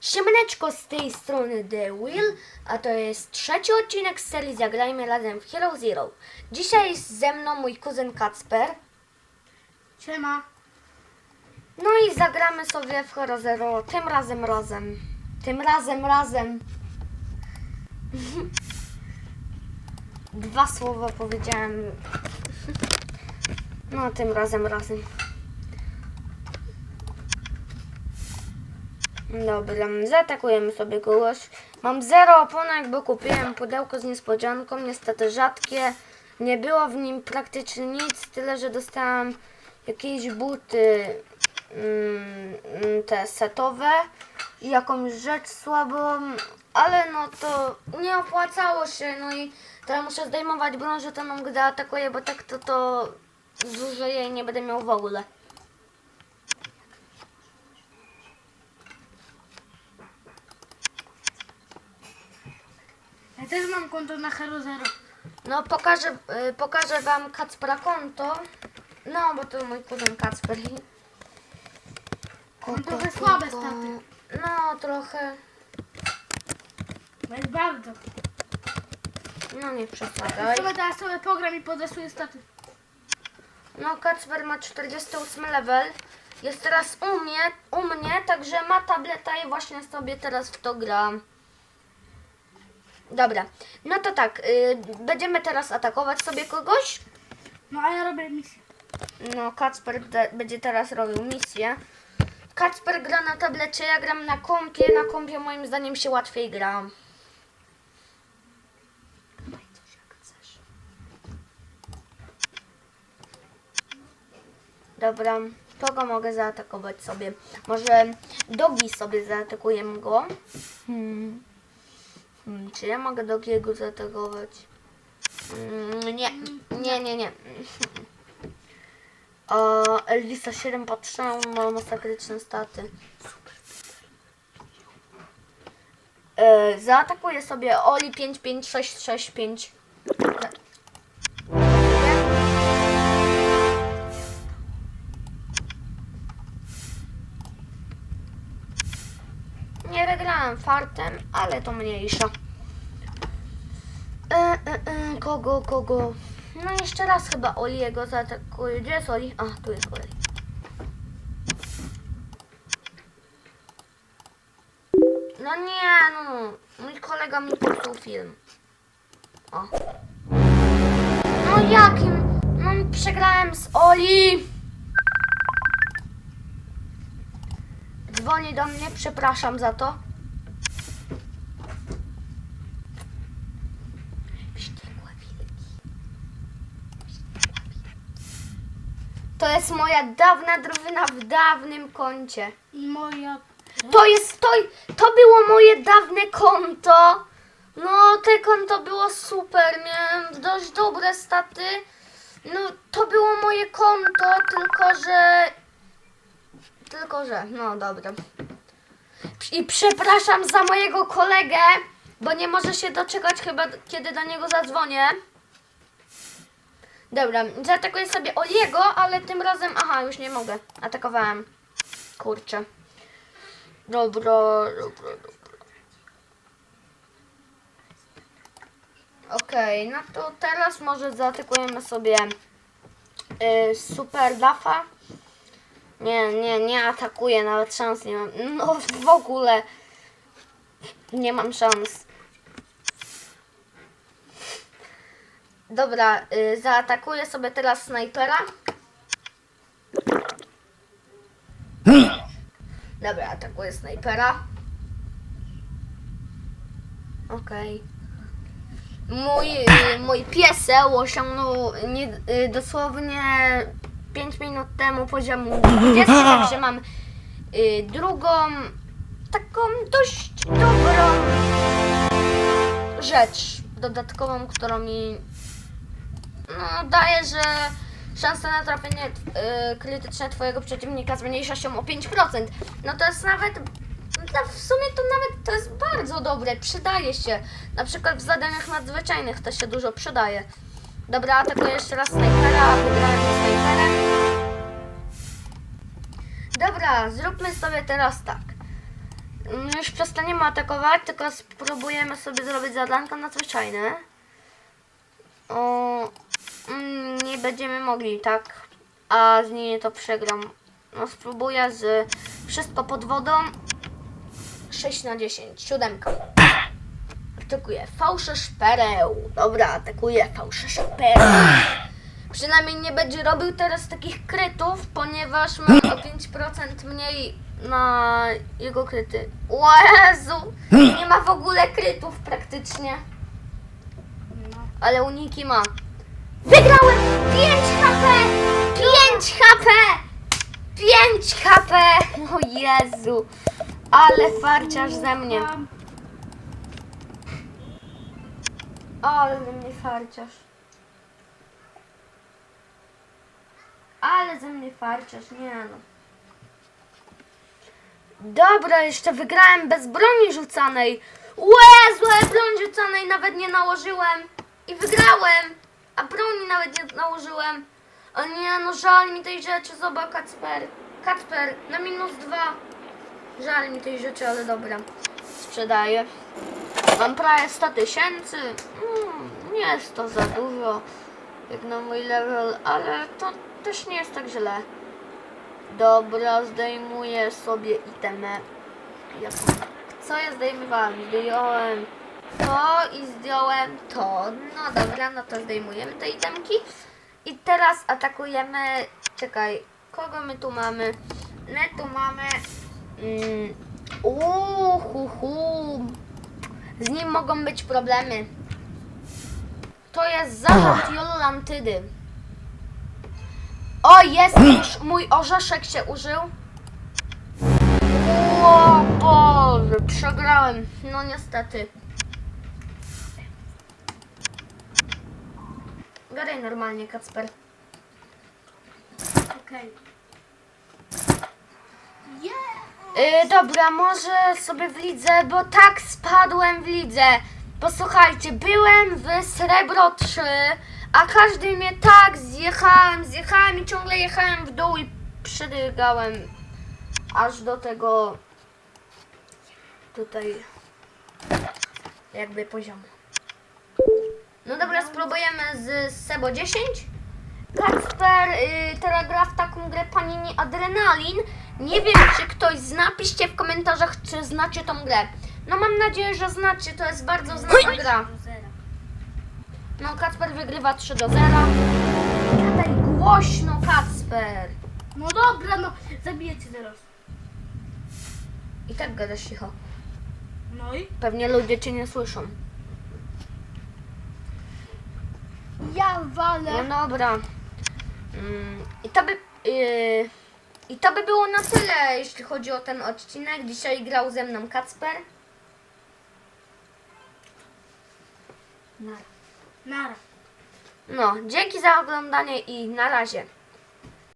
Siemaneczko z tej strony The Will, a to jest trzeci odcinek z serii Zagrajmy razem w Hero Zero. Dzisiaj jest ze mną mój kuzyn Kacper. Siema. No i zagramy sobie w Hero Zero, tym razem razem. Tym razem razem. Dwa słowa powiedziałem. No, tym razem razem. Dobra, zaatakujemy sobie kogoś. Mam zero oponek, bo kupiłem pudełko z niespodzianką, niestety rzadkie. Nie było w nim praktycznie nic, tyle że dostałam jakieś buty mm, te setowe i jakąś rzecz słabą, ale no to nie opłacało się, no i teraz muszę zdejmować broń, że ten gdy atakuje, bo tak to to zużyję i nie będę miał w ogóle. Też mam konto na Hero Zero. No pokażę, y, pokażę wam Kacpra konto. No, bo to mój kuzyn Kacper. Mam trochę słabe staty. No, trochę. Jest bardzo. No nie przesadzaj. sobie teraz sobie program i podresuję staty. No, Kacper ma 48 level. Jest teraz u mnie, u mnie, także ma tableta i właśnie sobie teraz w to gram. Dobra, no to tak, y, będziemy teraz atakować sobie kogoś. No a ja robię misję. No, Kacper będzie teraz robił misję. Kacper gra na tablecie, ja gram na kompie. Na kompie moim zdaniem się łatwiej gra. Dobra, kogo mogę zaatakować sobie? Może Dogi sobie zaatakujemy go. Hmm. Czy ja mogę Dogiego zaatakować? Mm, nie, nie, nie, nie. O, Elvisa 7 patrzę, ma masakryczne staty. E, zaatakuję sobie Oli 55665. fartem, ale to mniejsza. E, e, e, kogo, kogo? No jeszcze raz chyba Oliego zaatakuję. Gdzie jest Oli? A, tu jest Oli. No nie, no, no. Mój kolega mi popsuł film. O. No jakim? No przegrałem z Oli. Dzwoni do mnie, przepraszam za to. To jest moja dawna drwina w dawnym koncie. Moja... To jest, to, to było moje dawne konto. No, te konto było super, miałem dość dobre staty. No, to było moje konto, tylko że... Tylko że, no dobra. I przepraszam za mojego kolegę, bo nie może się doczekać chyba, kiedy do niego zadzwonię. Dobra, zaatakuję sobie Oliego, ale tym razem... Aha, już nie mogę. Atakowałem. Kurczę. Dobra, dobra, dobra. Okej, no to teraz może zaatakujemy sobie y, Super Dafa. Nie, nie, nie atakuję, nawet szans nie mam. No w ogóle nie mam szans. Dobra, y, zaatakuję sobie teraz snajpera. Dobra, atakuję snajpera. Okej. Mój, y, mój pieseł osiągnął nie, y, dosłownie 5 minut temu poziomu 20, także mam y, drugą, taką dość dobrą rzecz dodatkową, którą mi no, daje, że szansa na trafienie y, krytyczne twojego przeciwnika zmniejsza się o 5%. No to jest nawet, no, w sumie to nawet to jest bardzo dobre, przydaje się. Na przykład w zadaniach nadzwyczajnych to się dużo przydaje. Dobra, atakuję jeszcze raz snajpera, wygrałem z snajperem. Dobra, zróbmy sobie teraz tak. Mm, Już przestaniemy atakować, tylko spróbujemy sobie zrobić zadanko nadzwyczajne. O, mm, nie będziemy mogli, tak? A z niej to przegram. No spróbuję z wszystko pod wodą. 6 na 10, siódemka. Atakuje fałszerz pereł. Dobra, atakuje fałszerz pereł. Przynajmniej nie będzie robił teraz takich krytów, ponieważ mam o 5% mniej na jego kryty. O! Nie ma w ogóle krytów praktycznie. Ale uniki ma. Wygrałem! 5 HP! 5 HP! 5 HP! O Jezu! Ale farciarz ze mnie. Ale ze mnie farciarz. Ale ze mnie farciarz, nie no. Dobra, jeszcze wygrałem bez broni rzucanej. Łe, złe broń rzucanej nawet nie nałożyłem. I wygrałem. A broni nawet nie nałożyłem. O nie, no żal mi tej rzeczy, zobacz Kacper. Kacper, na minus dwa. Żal mi tej rzeczy, ale dobra. Sprzedaję. Mam prawie 100 tysięcy. Mm, nie jest to za dużo, jak na mój level, ale to też nie jest tak źle. Dobra, zdejmuję sobie itemę. Jak- Co ja zdejmowałem? Zdjąłem to i zdjąłem to. No dobra, no to zdejmujemy te itemki. I teraz atakujemy. Czekaj, kogo my tu mamy? My tu mamy. Mm, uhu, hu. Z nim mogą być problemy. To jest zarząd Jolantydy. O, jest już mój orzeszek się użył. O Boże, przegrałem. No niestety. Gadaj normalnie, Kacper. Okej. Yy, dobra, może sobie w lidze, bo tak spadłem w lidze. Posłuchajcie, byłem w srebro 3, a każdy mnie tak zjechałem, zjechałem i ciągle jechałem w dół i przydygałem aż do tego tutaj jakby poziomu. No dobra, spróbujemy z Sebo 10. Kacper y, teraz gra w taką grę Panini Adrenalin. Nie wiem, czy ktoś zna. Piszcie w komentarzach, czy znacie tą grę. No mam nadzieję, że znacie. To jest bardzo znana gra. No, Kacper wygrywa 3 do 0. Gadaj głośno, Kacper. No dobra, no zabiję cię teraz. I tak gadasz cicho. No i? Pewnie ludzie cię nie słyszą. Ja walę. No dobra. Mm, I to by. Yy, I to by było na tyle, jeśli chodzi o ten odcinek. Dzisiaj grał ze mną Kacper. Nara. Nara. No, dzięki za oglądanie i na razie.